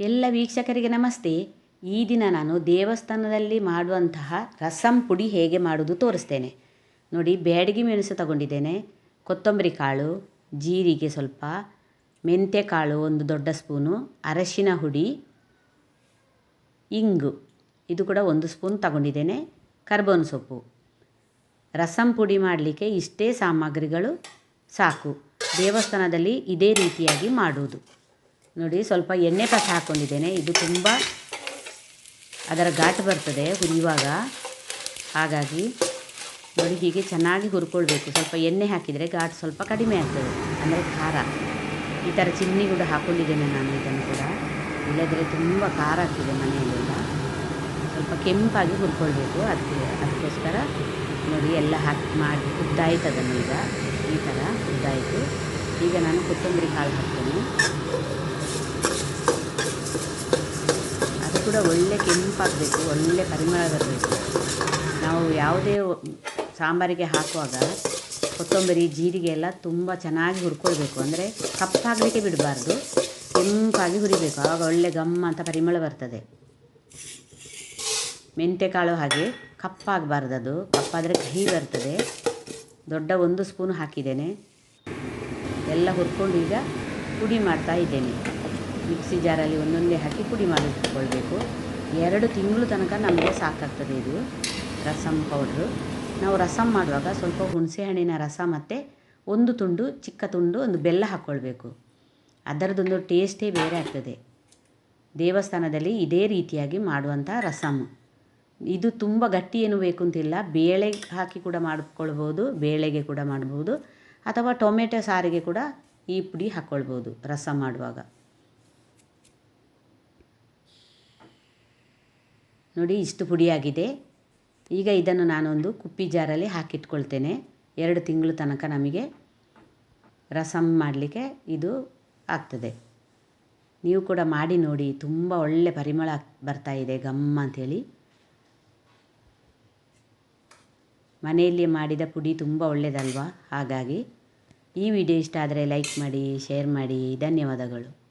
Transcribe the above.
ಎಲ್ಲ ವೀಕ್ಷಕರಿಗೆ ನಮಸ್ತೆ. ಈ ದಿನ ನಾನು ದೇವಸ್ಥಾನದಲ್ಲಿ ಮಾಡುವಂತಹ ರಸಂ ಪುಡಿ ಹೇಗೆ ಮಾಡುವುದು ತೋರಿಸ್ತೇನೆ. ನೋಡಿ, ಬ್ಯಾಡಗಿ ಮೆಣಸು ತಗೊಂಡಿದ್ದೇನೆ. ಕೊತ್ತಂಬರಿ ಕಾಳು, ಜೀರಿಗೆ ಸ್ವಲ್ಪ, ಮೆಂತ್ಯ ಕಾಳು ಒಂದು ದೊಡ್ಡ ಸ್ಪೂನು, ಅರಶಿನ ಹುಡಿ, ಇಂಗು ಇದು ಕೂಡ ಒಂದು ಸ್ಪೂನ್ ತಗೊಂಡಿದ್ದೇನೆ, ಕರ್ಬೋನ್ ಸೊಪ್ಪು. ರಸಂ ಪುಡಿ ಮಾಡಲಿಕ್ಕೆ ಇಷ್ಟೇ ಸಾಮಗ್ರಿಗಳು ಸಾಕು. ದೇವಸ್ಥಾನದಲ್ಲಿ ಇದೇ ರೀತಿಯಾಗಿ ಮಾಡುವುದು. ನೋಡಿ, ಸ್ವಲ್ಪ ಎಣ್ಣೆ ಪಾಕ ಹಾಕ್ಕೊಂಡಿದ್ದೇನೆ ಇದು ತುಂಬ ಅದರ ಘಾಟ್ ಬರ್ತದೆ ಹುರಿಯುವಾಗ. ಹಾಗಾಗಿ ನೋಡಿ, ಹೀಗೆ ಚೆನ್ನಾಗಿ ಹುರ್ಕೊಳ್ಬೇಕು. ಸ್ವಲ್ಪ ಎಣ್ಣೆ ಹಾಕಿದರೆ ಘಾಟ್ ಸ್ವಲ್ಪ ಕಡಿಮೆ ಆಗ್ತದೆ. ಅಂದರೆ ಖಾರ. ಈ ಥರ ಚಿನ್ನಿ ಕೂಡ ಹಾಕ್ಕೊಂಡಿದ್ದೇನೆ ನಾನು ಇದನ್ನು ಕೂಡ. ಇಲ್ಲದ್ರೆ ತುಂಬ ಖಾರ ಆಗ್ತದೆ ಮನೆಯಲ್ಲೆಲ್ಲ ಸ್ವಲ್ಪ ಕೆಂಪಾಗಿ ಹುರ್ಕೊಳ್ಬೇಕು. ಅದಕ್ಕೆ, ಅದಕ್ಕೋಸ್ಕರ ನೋಡಿ, ಎಲ್ಲ ಹಾಕಿ ಮಾಡಿ ಉದ್ದಾಯ್ತು ಅದನ್ನು ಈಗ. ಈ ಥರ ಉದ್ದಾಯಿತು. ಈಗ ನಾನು ಕೊತ್ತಂಬರಿ ಕಾಳು ಹಾಕ್ತೇನೆ ಅದು ಕೂಡ ಒಳ್ಳೆ ಕೆಂಪಾಗಬೇಕು, ಒಳ್ಳೆ ಪರಿಮಳ ಬರಬೇಕು. ನಾವು ಯಾವುದೇ ಸಾಂಬಾರಿಗೆ ಹಾಕುವಾಗ ಕೊತ್ತಂಬರಿ ಜೀರಿಗೆ ಎಲ್ಲ ತುಂಬ ಚೆನ್ನಾಗಿ ಹುರ್ಕೊಳ್ಬೇಕು. ಅಂದರೆ ಕಪ್ಪಾಗಲಿಕ್ಕೆ ಬಿಡಬಾರ್ದು, ಕೆಂಪಾಗಿ ಹುರಿಬೇಕು. ಆವಾಗ ಒಳ್ಳೆ ಗಮ್ಮ ಅಂತ ಪರಿಮಳ ಬರ್ತದೆ. ಮೆಂತ್ಯ ಕಾಳು ಹಾಗೆ ಕಪ್ಪಾಗಬಾರ್ದು ಅದು. ಕಪ್ಪಾದರೆ ಕಹಿ ಬರ್ತದೆ. ದೊಡ್ಡ ಒಂದು ಸ್ಪೂನ್ ಹಾಕಿದ್ದೇನೆ. ಎಲ್ಲ ಹುರ್ಕೊಂಡು ಈಗ ಪುಡಿ ಮಾಡ್ತಾ ಇದ್ದೇನೆ. ಮಿಕ್ಸಿ ಜಾರಲ್ಲಿ ಒಂದೊಂದೇ ಹಾಕಿ ಪುಡಿ ಮಾಡಿ ಇಟ್ಕೊಳ್ಬೇಕು ಎರಡು ತಿಂಗಳು ತನಕ ನಮಗೆ ಸಾಕಾಗ್ತದೆ ಇದು. ರಸಮ್ ಪೌಡ್ರು ನಾವು ರಸಮ್ ಮಾಡುವಾಗ ಸ್ವಲ್ಪ ಹುಣಸೆಹಣ್ಣಿನ ರಸ ಮತ್ತು ಒಂದು ತುಂಡು, ಚಿಕ್ಕ ತುಂಡು, ಒಂದು ಬೆಲ್ಲ ಹಾಕ್ಕೊಳ್ಬೇಕು ಅದರದೊಂದು ಟೇಸ್ಟೇ ಬೇರೆ ಆಗ್ತದೆ. ದೇವಸ್ಥಾನದಲ್ಲಿ ಇದೇ ರೀತಿಯಾಗಿ ಮಾಡುವಂಥ ರಸಮ್ ಇದು ತುಂಬ ಗಟ್ಟಿ ಏನು ಬೇಕು ಅಂತಿಲ್ಲ ಬೇಳೆ ಹಾಕಿ ಕೂಡ ಮಾಡಿಕೊಳ್ಬೋದು, ಬೇಳೆಗೆ ಕೂಡ ಮಾಡ್ಬೋದು, ಅಥವಾ ಟೊಮೆಟೊ ಸಾರಿಗೆ ಕೂಡ ಈ ಪುಡಿ ಹಾಕ್ಕೊಳ್ಬೋದು ರಸ ಮಾಡುವಾಗ. ನೋಡಿ, ಇಷ್ಟು ಪುಡಿಯಾಗಿದೆ. ಈಗ ಇದನ್ನು ನಾನೊಂದು ಕುಪ್ಪಿ ಜಾರಲ್ಲಿ ಹಾಕಿಟ್ಕೊಳ್ತೇನೆ. ಎರಡು ತಿಂಗಳು ತನಕ ನಮಗೆ ರಸಮ್ ಮಾಡಲಿಕ್ಕೆ ಇದು ಆಗ್ತದೆ. ನೀವು ಕೂಡ ಮಾಡಿ ನೋಡಿ, ತುಂಬ ಒಳ್ಳೆ ಪರಿಮಳ ಬರ್ತಾ ಇದೆ ಗಮ್ಮ ಅಂಥೇಳಿ. ಮನೆಯಲ್ಲಿ ಮಾಡಿದ ಪುಡಿ ತುಂಬ ಒಳ್ಳೆಯದಲ್ವಾ ಹಾಗಾಗಿ ಈ ವಿಡಿಯೋ ಇಷ್ಟ ಆದರೆ ಲೈಕ್ ಮಾಡಿ, ಶೇರ್ ಮಾಡಿ. ಧನ್ಯವಾದಗಳು.